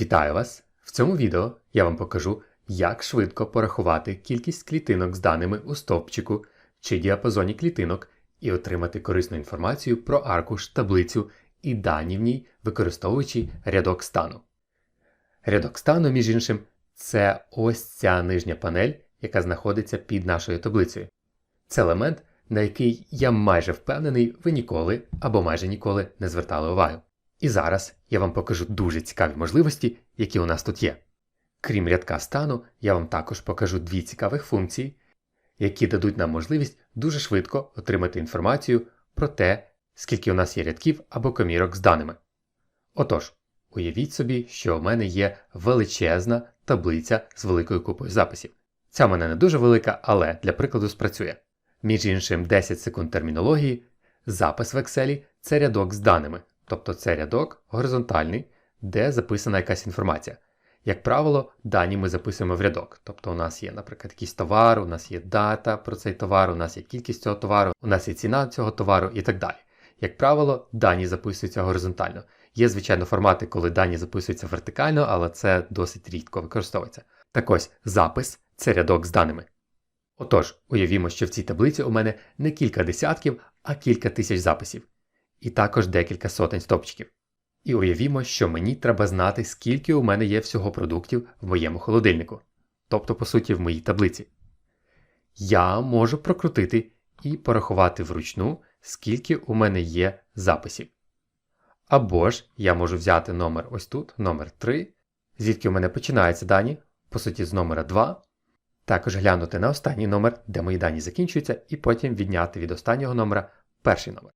Вітаю вас! В цьому відео я вам покажу, як швидко порахувати кількість клітинок з даними у стовпчику чи діапазоні клітинок і отримати корисну інформацію про аркуш, таблицю і дані в ній, використовуючи рядок стану. Рядок стану, між іншим, це ось ця нижня панель, яка знаходиться під нашою таблицею. Це елемент, на який я майже впевнений, ви ніколи або майже ніколи не звертали увагу. І зараз я вам покажу дуже цікаві можливості, які у нас тут є. Крім рядка стану, я вам також покажу дві цікавих функції, які дадуть нам можливість дуже швидко отримати інформацію про те, скільки у нас є рядків або комірок з даними. Отож, уявіть собі, що у мене є величезна таблиця з великою купою записів. Ця в мене не дуже велика, але для прикладу спрацює. Між іншим, 10 секунд термінології, запис в Excel – це рядок з даними, тобто це рядок горизонтальний, де записана якась інформація. Як правило, дані ми записуємо в рядок. Тобто у нас є, наприклад, якийсь товар, у нас є дата про цей товар, у нас є кількість цього товару, у нас є ціна цього товару і так далі. Як правило, дані записуються горизонтально. Є, звичайно, формати, коли дані записуються вертикально, але це досить рідко використовується. Так ось, запис це рядок з даними. Отож, уявімо, що в цій таблиці у мене не кілька десятків, а кілька тисяч записів, і також декілька сотень стопчиків. І уявімо, що мені треба знати, скільки у мене є всього продуктів в моєму холодильнику, тобто, по суті, в моїй таблиці. Я можу прокрутити і порахувати вручну, скільки у мене є записів. Або ж я можу взяти номер ось тут, номер 3, звідки у мене починаються дані, по суті, з номера 2, також глянути на останній номер, де мої дані закінчуються, і потім відняти від останнього номера перший номер.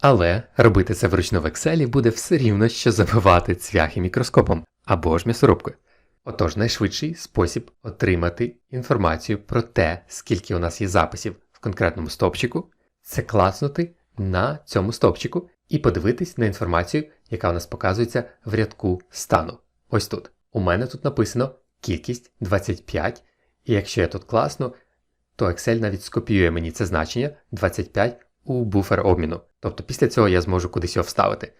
Але робити це вручну в Excel буде все рівно, що забивати цвяхи мікроскопом або ж м'ясорубкою. Отож, найшвидший спосіб отримати інформацію про те, скільки у нас є записів в конкретному стовпчику, це класнути на цьому стовпчику і подивитись на інформацію, яка у нас показується в рядку стану. Ось тут. У мене тут написано кількість 25, і якщо я тут класну, то Excel навіть скопіює мені це значення 25 у буфер обміну. Тобто після цього я зможу кудись його вставити.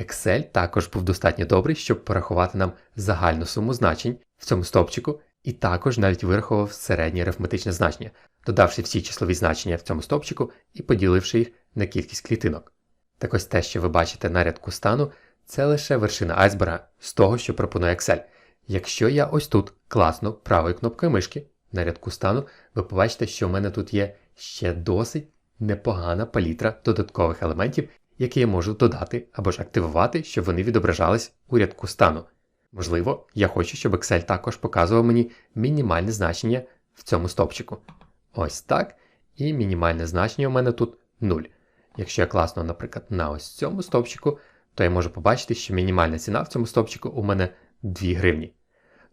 Excel також був достатньо добрий, щоб порахувати нам загальну суму значень в цьому стовпчику, і також навіть вирахував середнє арифметичне значення, додавши всі числові значення в цьому стовпчику і поділивши їх на кількість клітинок. Так ось те, що ви бачите на рядку стану, це лише вершина айсберга з того, що пропонує Excel. Якщо я ось тут класну правою кнопкою мишки на рядку стану, ви побачите, що в мене тут є ще досить непогана палітра додаткових елементів, які я можу додати або ж активувати, щоб вони відображались у рядку стану. Можливо, я хочу, щоб Excel також показував мені мінімальне значення в цьому стопчику. Ось так. І мінімальне значення у мене тут 0. Якщо я класно, наприклад, на ось цьому стопчику, то я можу побачити, що мінімальна ціна в цьому стопчику у мене 2 гривні.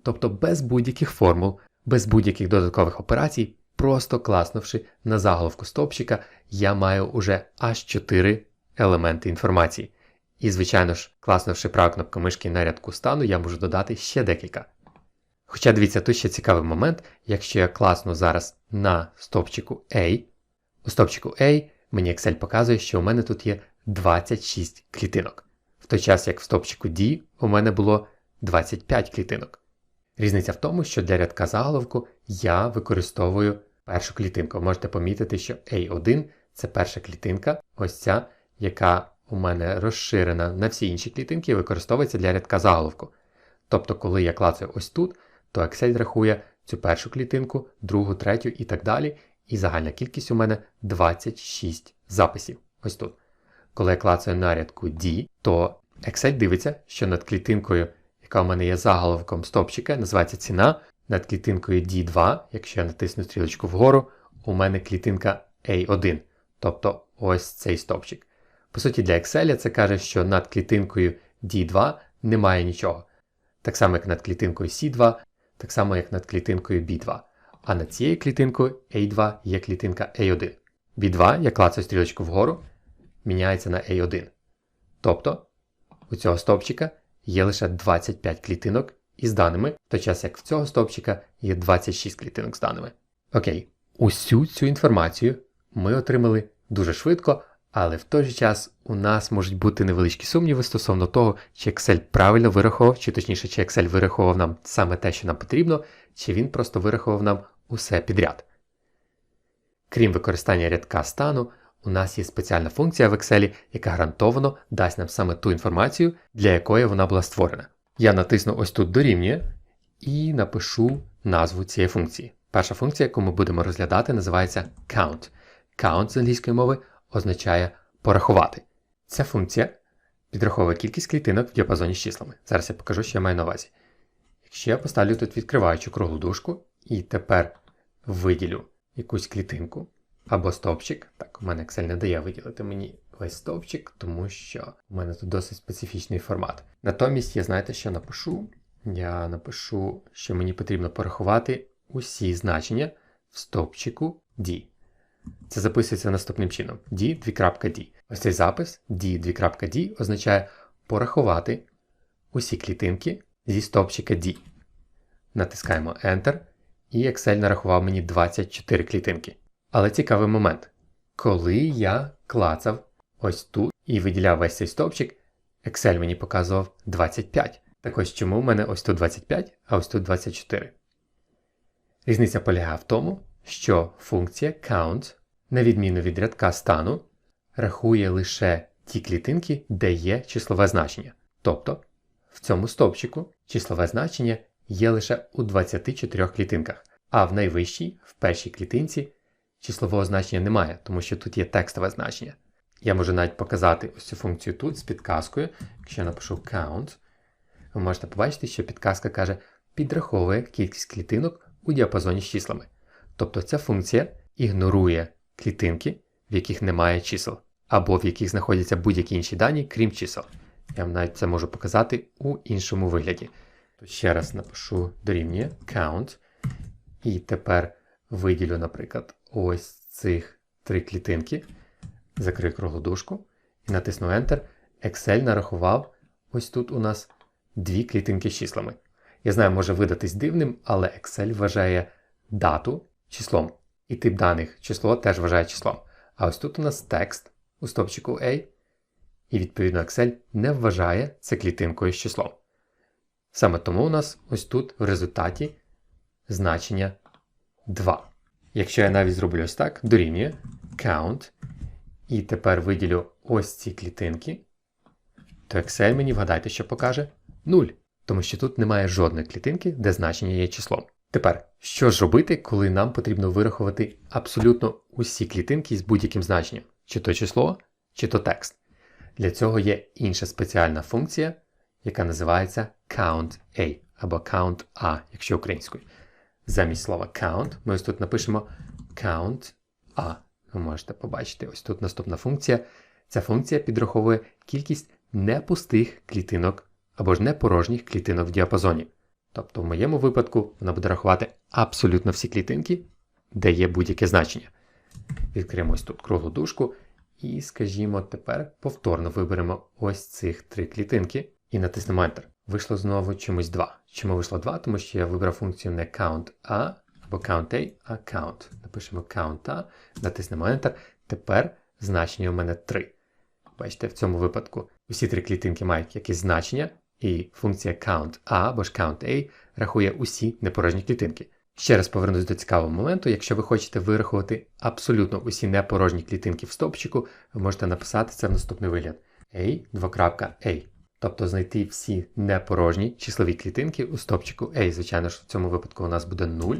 Тобто без будь-яких формул, без будь-яких додаткових операцій, просто класнувши на заголовку стопчика, я маю уже аж 4 елементи інформації. І, звичайно ж, класнувши праву кнопку мишки на рядку стану, я можу додати ще декілька. Хоча дивіться, тут ще цікавий момент, якщо я класну зараз на стопчику A, у стопчику A мені Excel показує, що у мене тут є 26 клітинок, в той час як в стопчику D у мене було 25 клітинок. Різниця в тому, що для рядка заголовку я використовую першу клітинку. Можете помітити, що A1 це перша клітинка, ось ця, яка у мене розширена на всі інші клітинки і використовується для рядка заголовку. Тобто, коли я клацаю ось тут, то Excel рахує цю першу клітинку, другу, третю і так далі. І загальна кількість у мене 26 записів. Ось тут. Коли я клацаю на рядку D, то Excel дивиться, що над клітинкою, яка у мене є заголовком стопчика, називається ціна. Над клітинкою D2, якщо я натисну стрілочку вгору, у мене клітинка A1, тобто ось цей стопчик. По суті, для Excel це каже, що над клітинкою D2 немає нічого. Так само, як над клітинкою C2, так само, як над клітинкою B2. А над цією клітинкою A2 є клітинка A1. B2, я клацаю стрілочку вгору, міняється на A1. Тобто у цього стовпчика є лише 25 клітинок із даними, в той час як в цього стовпчика є 26 клітинок з даними. Окей, усю цю інформацію ми отримали дуже швидко, Але в той же час у нас можуть бути невеличкі сумніви стосовно того, чи Excel правильно вирахував, чи точніше, чи Excel вирахував нам саме те, що нам потрібно, чи він просто вирахував нам усе підряд. Крім використання рядка стану, у нас є спеціальна функція в Excel, яка гарантовано дасть нам саме ту інформацію, для якої вона була створена. Я натисну ось тут дорівнює і напишу назву цієї функції. Перша функція, яку ми будемо розглядати, називається count. Count з англійської мови означає порахувати. Ця функція підраховує кількість клітинок в діапазоні з числами. Зараз я покажу, що я маю на увазі. Якщо я поставлю тут відкриваючу круглу дужку і тепер виділю якусь клітинку або стовпчик. Так, у мене Excel не дає виділити мені весь стовпчик, тому що у мене тут досить специфічний формат. Натомість, я знаєте, що напишу? Я напишу, що мені потрібно порахувати усі значення в стовпчику D. Це записується наступним чином: D, 2.D. Ось цей запис D, 2.D означає порахувати усі клітинки зі стовпчика D. Натискаємо Enter, і Excel нарахував мені 24 клітинки. Але цікавий момент. Коли я клацав ось тут і виділяв весь цей стовпчик, Excel мені показував 25. Так ось чому в мене ось тут 25, а ось тут 24. Різниця полягає в тому, що функція count, на відміну від рядка стану, рахує лише ті клітинки, де є числове значення. Тобто в цьому стовпчику числове значення є лише у 24 клітинках, а в найвищій, в першій клітинці, числового значення немає, тому що тут є текстове значення. Я можу навіть показати ось цю функцію тут з підказкою. Якщо я напишу count, ви можете побачити, що підказка каже, підраховує кількість клітинок у діапазоні з числами. Тобто ця функція ігнорує клітинки, в яких немає чисел, або в яких знаходяться будь-які інші дані, крім чисел. Я вам навіть це можу показати у іншому вигляді. Ще раз напишу дорівнює count. І тепер виділю, наприклад, ось цих три клітинки, закрию круглу дужку і натисну Enter. Excel нарахував ось тут у нас дві клітинки з числами. Я знаю, може видатись дивним, але Excel вважає дату числом. І тип даних число теж вважає числом. А ось тут у нас текст у стопчику A, і відповідно Excel не вважає це клітинкою з числом. Саме тому у нас ось тут в результаті значення 2. Якщо я навіть зроблю ось так, дорівнює count, і тепер виділю ось ці клітинки, то Excel мені вгадайте, що покаже 0, тому що тут немає жодної клітинки, де значення є числом. Тепер, що ж робити, коли нам потрібно вирахувати абсолютно усі клітинки з будь-яким значенням, чи то число, чи то текст. Для цього є інша спеціальна функція, яка називається count-a або count-a, якщо українською. Замість слова count ми ось тут напишемо count-a. Ви можете побачити, ось тут наступна функція. Ця функція підраховує кількість непустих клітинок або ж непорожніх клітинок в діапазоні. Тобто в моєму випадку вона буде рахувати абсолютно всі клітинки, де є будь-яке значення. Відкриємо ось тут круглу дужку і, скажімо, тепер повторно виберемо ось цих три клітинки і натиснемо Enter. Вийшло знову чомусь 2. Чому вийшло 2? Тому що я вибрав функцію не count-a або count-a, а count. Напишемо count-a, натиснемо Enter. Тепер значення у мене 3. Бачите, в цьому випадку усі три клітинки мають якесь значення, і функція count-a або ж count-a рахує усі непорожні клітинки. Ще раз повернусь до цікавого моменту. Якщо ви хочете вирахувати абсолютно усі непорожні клітинки в стовпчику, ви можете написати це в наступний вигляд: a, 2.a. Тобто знайти всі непорожні числові клітинки у стопчику A. Звичайно ж, в цьому випадку у нас буде 0,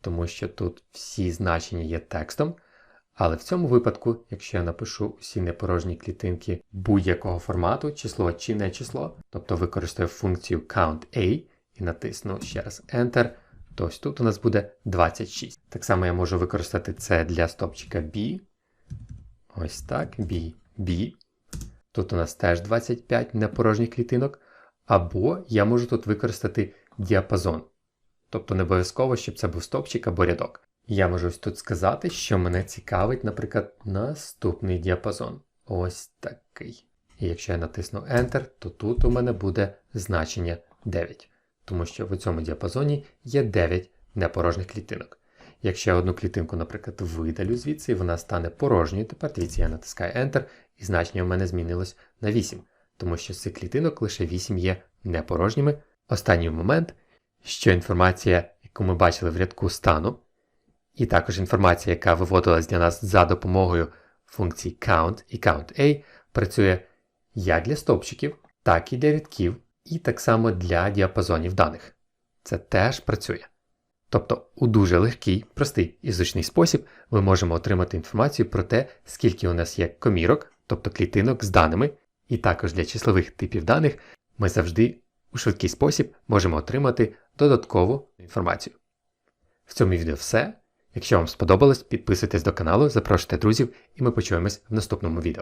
тому що тут всі значення є текстом. Але в цьому випадку, якщо я напишу усі непорожні клітинки будь-якого формату, число чи не число, тобто використаю функцію count-a і натисну ще раз Enter, то ось тут у нас буде 26. Так само я можу використати це для стопчика B. Ось так, B, B. Тут у нас теж 25 непорожніх клітинок. Або я можу тут використати діапазон. Тобто не обов'язково, щоб це був стопчик або рядок. Я можу ось тут сказати, що мене цікавить, наприклад, наступний діапазон. Ось такий. І якщо я натисну Enter, то тут у мене буде значення 9. Тому що в цьому діапазоні є 9 непорожніх клітинок. Якщо я одну клітинку, наприклад, видалю звідси, і вона стане порожньою, тепер дивіться, я натискаю Enter, і значення у мене змінилось на 8, тому що з цих клітинок лише 8 є непорожніми. Останній момент, що інформація, яку ми бачили в рядку стану, і також інформація, яка виводилась для нас за допомогою функцій count і countA, працює як для стовпчиків, так і для рядків, і так само для діапазонів даних. Це теж працює. Тобто, у дуже легкий, простий і зручний спосіб ми можемо отримати інформацію про те, скільки у нас є комірок, тобто клітинок з даними, і також для числових типів даних ми завжди у швидкий спосіб можемо отримати додаткову інформацію. В цьому відео все. Якщо вам сподобалось, підписуйтесь до каналу, запрошуйте друзів, і ми почуємось в наступному відео.